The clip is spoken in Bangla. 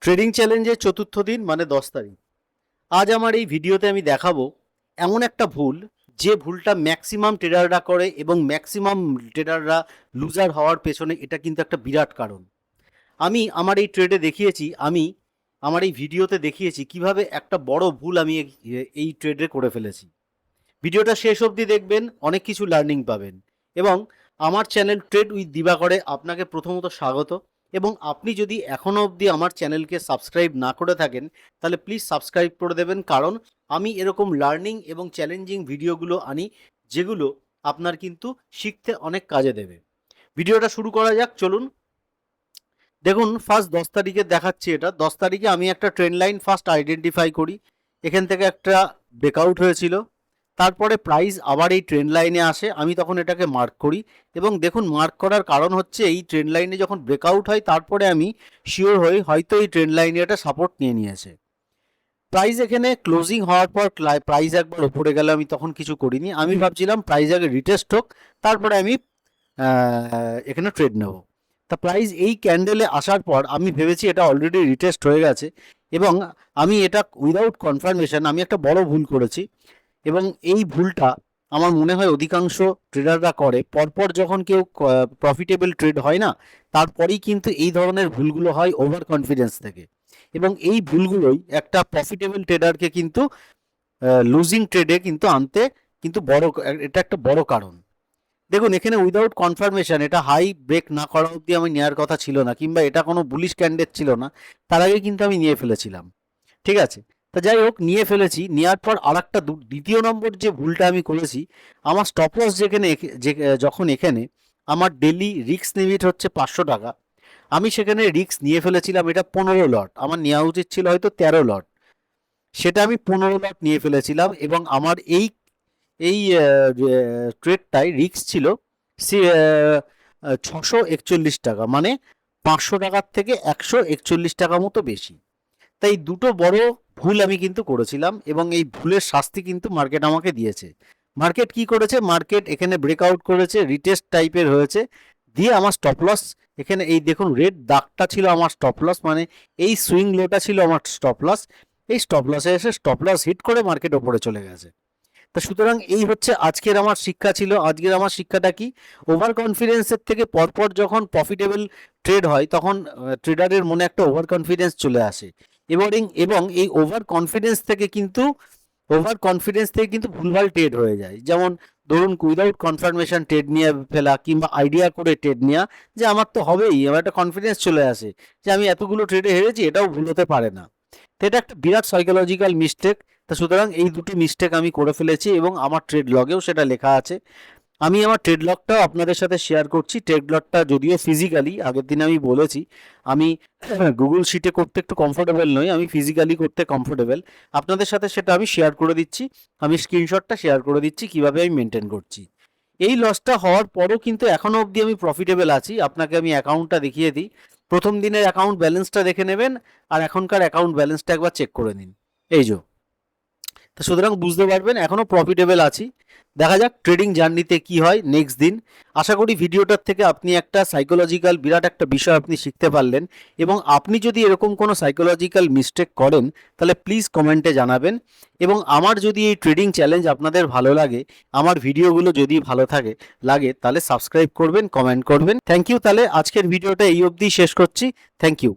ট্রেডিং চ্যালেঞ্জের চতুর্থ দিন মানে দশ তারিখ। আজ আমার এই ভিডিওতে আমি দেখাবো এমন একটা ভুল, যে ভুলটা ম্যাক্সিমাম ট্রেডাররা করে এবং ম্যাক্সিমাম ট্রেডাররা লুজার হওয়ার পেছনে এটা কিন্তু একটা বিরাট কারণ। আমি আমার এই ট্রেডে দেখিয়েছি, আমি আমার এই ভিডিওতে দেখিয়েছি কীভাবে একটা বড় ভুল আমি এই- ট্রেডে করে ফেলেছি। ভিডিওটা শেষ অবধি দেখবেন, অনেক কিছু লার্নিং পাবেন। এবং আমার চ্যানেল ট্রেড উইথ দিবাকরে আপনাকে প্রথমত স্বাগত। এবং আপনি যদি এখনও অবধি আমার চ্যানেলকে সাবস্ক্রাইব না করে থাকেন, তাহলে প্লিজ সাবস্ক্রাইব করে দেবেন। কারণ আমি এরকম লার্নিং এবং চ্যালেঞ্জিং ভিডিওগুলো আনি, যেগুলো আপনার কিন্তু শিখতে অনেক কাজে দেবে। ভিডিওটা শুরু করা যাক, চলুন। দেখুন ফার্স্ট দশ তারিখে দেখাচ্ছি এটা। দশ তারিখে আমি একটা ট্রেন লাইন ফার্স্ট আইডেন্টিফাই করি। এখান থেকে একটা ব্রেকআউট হয়েছিল। তারপরে প্রাইস আবার এই ট্রেন লাইনে আসে আমি তখন এটাকে মার্ক করি। এবং দেখুন মার্ক করার কারণ হচ্ছে এই ট্রেন লাইনে যখন ব্রেকআউট হয় তারপরে আমি শিওর হই হয়তো এই ট্রেন লাইনে এটা সাপোর্ট নিয়ে নিয়েছে। প্রাইস এখানে ক্লোজিং হওয়ার পর প্রাইস একবার উপরে গেলে আমি তখন কিছু করিনি। আমি ভাবছিলাম প্রাইস আগে রিটেস্ট হোক তারপরে আমি এখানে ট্রেড নেব। তা প্রাইস এই ক্যান্ডেলে আসার পর আমি ভেবেছি এটা অলরেডি রিটেস্ট হয়ে গেছে। এবং আমি এটা উইদাউট কনফার্মেশন আমি একটা বড় ভুল করেছি। এবং এই ভুলটা আমার মনে হয় অধিকাংশ ট্রেডাররা করে। পরপর যখন কেউ প্রফিটেবল ট্রেড হয় না, তারপরেই কিন্তু এই ধরনের ভুলগুলো হয় ওভার কনফিডেন্স থেকে। এবং এই ভুলগুলোই একটা প্রফিটেবল ট্রেডারকে কিন্তু লুজিং ট্রেডে কিন্তু আনতে কিন্তু বড়, এটা একটা বড় কারণ। দেখুন, এখানে উইদাউট কনফার্মেশন এটা হাই ব্রেক না করা অবধি আমি নেওয়ার কথা ছিল না, কিংবা এটা কোনো বুলিশ ক্যান্ডেট ছিল না, তার আগে কিন্তু আমি নিয়ে ফেলেছিলাম। ঠিক আছে? তা যাই হোক, নিয়ে ফেলেছি। নেওয়ার পর আর একটা দ্বিতীয় নম্বর যে ভুলটা আমি করেছি, আমার স্টপ লস যেখানে যখন এখানে, আমার ডেলি রিক্স লিমিট হচ্ছে পাঁচশো টাকা। আমি সেখানে রিক্স নিয়ে ফেলেছিলাম, এটা পনেরো লট আমার নেওয়া উচিত ছিল হয়তো তেরো লট সেটা আমি পনেরো লট নিয়ে ফেলেছিলাম এবং আমার এই এই ট্রেডটায় রিক্স ছিল সে ছশো একচল্লিশ টাকা। মানে পাঁচশো টাকার থেকে একশো একচল্লিশ টাকা মতো বেশি। তাই দুটো বড় ভুল আমি কিন্তু করেছিলাম এবং এই ভুলের শাস্তি কিন্তু মার্কেট আমাকে দিয়েছে। মার্কেট কি করেছে? মার্কেট এখানে ব্রেকআউট করেছে রিটেস্ট টাইপের হয়েছে। দিয়ে আমার স্টপ লস এখানে এই দেখুন রেড দাগটা ছিল আমার স্টপ লস মানে এই সুইং লোটা ছিল আমার স্টপ লস এই স্টপ লসে এসে স্টপ লস হিট করে মার্কেট ওপরে চলে গেছে। তা সুতরাং এই হচ্ছে আজকের আমার শিক্ষা ছিল। আজকের আমার শিক্ষাটা কি? ওভার কনফিডেন্সের থেকে পরপর যখন প্রফিটেবল ট্রেড হয়, তখন ট্রেডারের মনে একটা ওভার কনফিডেন্স চলে আসে। এবং এবং এই ওভার কনফিডেন্স থেকে কিন্তু ওভার কনফিডেন্স থেকে কিন্তু ভুলভাল ট্রেড হয়ে যায়। যেমন ধরুন উইদাউট কনফার্মেশন ট্রেড নিয়ে ফেলা কিংবা আইডিয়া করে ট্রেড নেওয়া যে আমার তো হবেই, আমার একটা কনফিডেন্স চলে আসে যে আমি এতগুলো ট্রেডে হেরেছি, এটাও ভুল হতে পারে না। তো এটা একটা বিরাট সাইকোলজিক্যাল মিস্টেক তা সুতরাং এই দুটি মিস্টেক আমি করে ফেলেছি, এবং আমার ট্রেড লগেও সেটা লেখা আছে। আমি আমার ট্রেড লগটাও আপনাদের সাথে শেয়ার করছি। ট্রেড লগটা যদিও ফিজিক্যালি আগের দিন আমি বলেছি, আমি গুগল শিটে করতে একটু কমফোর্টেবল নই, আমি ফিজিক্যালি করতে কমফোর্টেবল আপনাদের সাথে সেটা আমি শেয়ার করে দিচ্ছি, আমি স্ক্রিনশটটা শেয়ার করে দিচ্ছি, কীভাবে আমি মেনটেন করছি। এই লসটা হওয়ার পরও কিন্তু এখনও অবধি আমি প্রফিটেবল আছি। আপনাকে আমি অ্যাকাউন্টটা দেখিয়ে দিই। প্রথম দিনের অ্যাকাউন্ট ব্যালেন্সটা দেখে নেবেন, আর এখনকার অ্যাকাউন্ট ব্যালেন্সটা একবার চেক করে নিন। এই যে। তো সুতরাং বুঝতে পারবেন এখনও প্রফিটেবল আছি। দেখা যাক ট্রেডিং জার্নিতে কি হয় নেক্সট দিন। আশা করি ভিডিওটার থেকে আপনি একটা সাইকোলজিক্যাল বিরাট একটা বিষয় আপনি শিখতে পারলেন এবং আপনি যদি এরকম কোনো সাইকোলজিক্যাল মিস্টেক করেন, তাহলে প্লিজ কমেন্টে জানাবেন। এবং আমার যদি এই ট্রেডিং চ্যালেঞ্জ আপনাদের ভালো লাগে, আমার ভিডিওগুলো যদি ভালো থাকে, লাগে, তাহলে সাবস্ক্রাইব করবেন কমেন্ট করবেন। থ্যাংক ইউ তাহলে আজকের ভিডিওটা এই অবধি শেষ করছি। Thank you